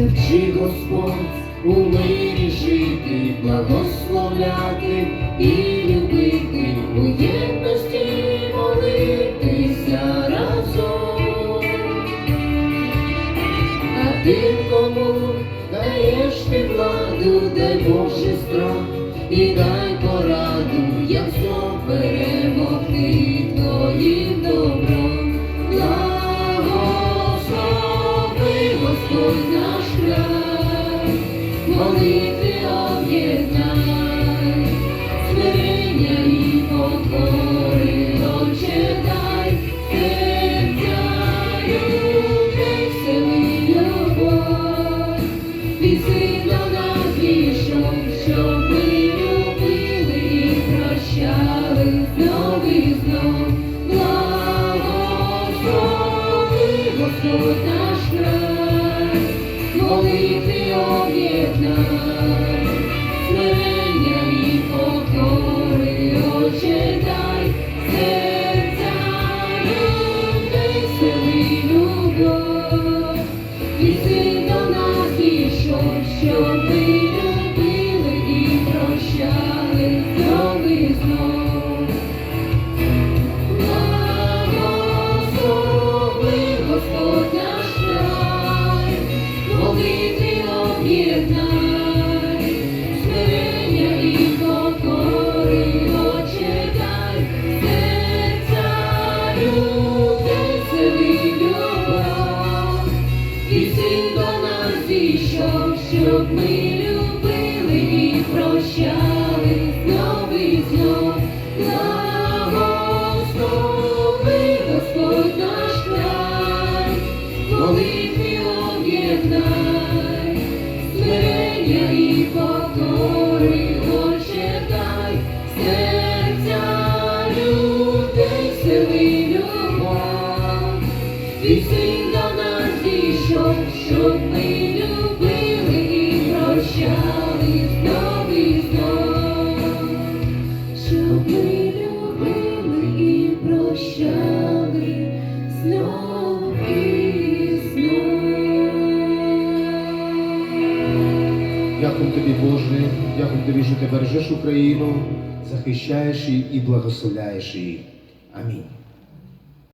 Навчи Господь у жити, благословляти і любити, у єдності молитися разом. А тим, кому даєш ти владу, дай Боже страх і дай пораду, як знов Благослови Господь наш край, молитви І син щоб ми любили і прощали знов і знов. Господь наш край, молитві об'єднай, смирення і покори, Отче, дай серця людей, сили до нас дійшов, щоб ми Дякую тобі, Боже, дякую тобі, що ти бережеш Україну, захищаєш її і благословляєш її. Амінь.